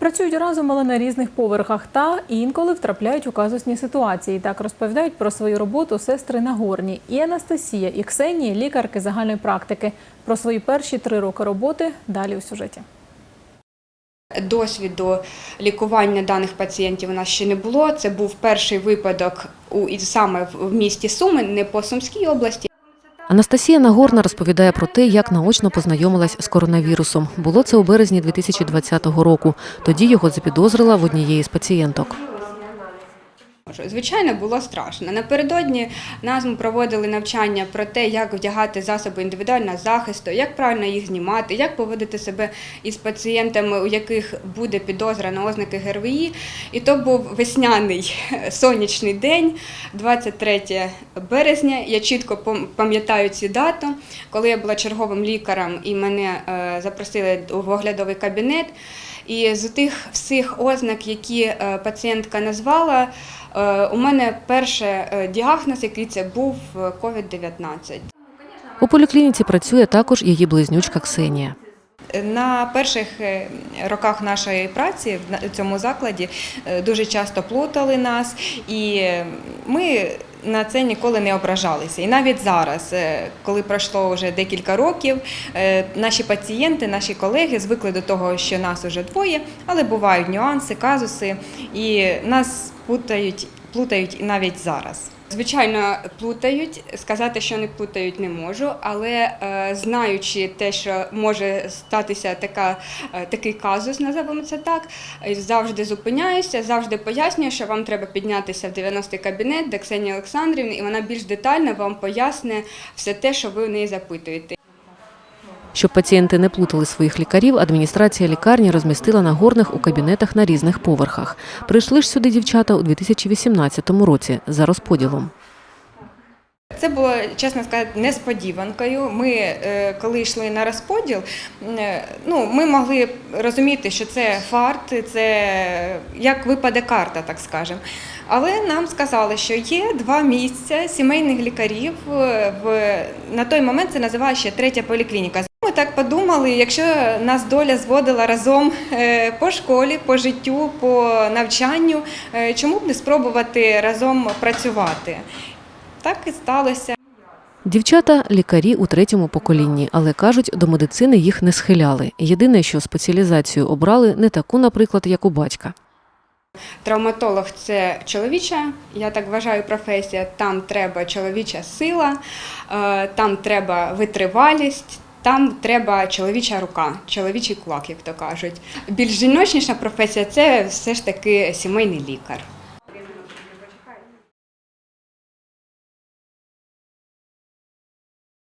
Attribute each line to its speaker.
Speaker 1: Працюють разом, але на різних поверхах та інколи втрапляють у казусні ситуації. Так розповідають про свою роботу сестри Нагорні. І Анастасія, і Ксенія – лікарки загальної практики. Про свої перші три роки роботи далі у сюжеті.
Speaker 2: Досвіду лікування даних пацієнтів у нас ще не було. Це був перший випадок у саме в місті Суми, не по Сумській області.
Speaker 3: Анастасія Нагорна розповідає про те, як наочно познайомилась з коронавірусом. Було це у березні 2020 року. Тоді його запідозрила в однієї з пацієнток.
Speaker 2: Звичайно, було страшно. Напередодні нас ми проводили навчання про те, як вдягати засоби індивідуального захисту, як правильно їх знімати, як поводити себе із пацієнтами, у яких буде підозра на ознаки ГРВІ. І то був весняний сонячний день, 23 березня. Я чітко пам'ятаю цю дату, коли я була черговим лікарем і мене е, запросили в оглядовий кабінет. І з тих всіх ознак, які е, пацієнтка назвала, е, у мене перший е, діагноз, який це був е, COVID-19.
Speaker 3: У поліклініці працює також її близнючка Ксенія.
Speaker 4: На перших е, роках нашої праці в на- цьому закладі е, дуже часто плутали нас, і е, ми на це ніколи не ображалися. І навіть зараз, е, коли пройшло вже декілька років, е, наші пацієнти, наші колеги звикли до того, що нас уже двоє, але бувають нюанси, казуси, і нас плутають, плутають навіть зараз.
Speaker 2: Звичайно, плутають. Сказати, що не плутають, не можу, але е, знаючи те, що може статися така, е, такий казус, називаємо це так, завжди зупиняюся, завжди пояснюю, що вам треба піднятися в 90-й кабінет до Ксенії Олександрівни, і вона більш детально вам поясне все те, що ви в неї запитуєте.
Speaker 3: Щоб пацієнти не плутали своїх лікарів, адміністрація лікарні розмістила нагорних у кабінетах на різних поверхах. Прийшли ж сюди дівчата у 2018 році за розподілом.
Speaker 4: Це було, чесно сказати, несподіванкою. Ми, е, коли йшли на розподіл, е, ну, ми могли розуміти, що це фарт, це як випаде карта, так скажемо. Але нам сказали, що є два місця сімейних лікарів. е, В, на той момент це називає ще третя поліклініка. Ми так подумали, якщо нас доля зводила разом е, по школі, по життю, по навчанню, е, чому б не спробувати разом працювати? Так і сталося.
Speaker 3: Дівчата лікарі у третьому поколінні, але кажуть, до медицини їх не схиляли. Єдине, що спеціалізацію обрали не таку, наприклад, як у батька.
Speaker 2: Травматолог це чоловіча, я так вважаю, професія. Там треба чоловіча сила, е, там треба витривалість. Там треба чоловіча рука, чоловічий кулак, як то кажуть. Більш жіночніша професія це все ж таки сімейний лікар.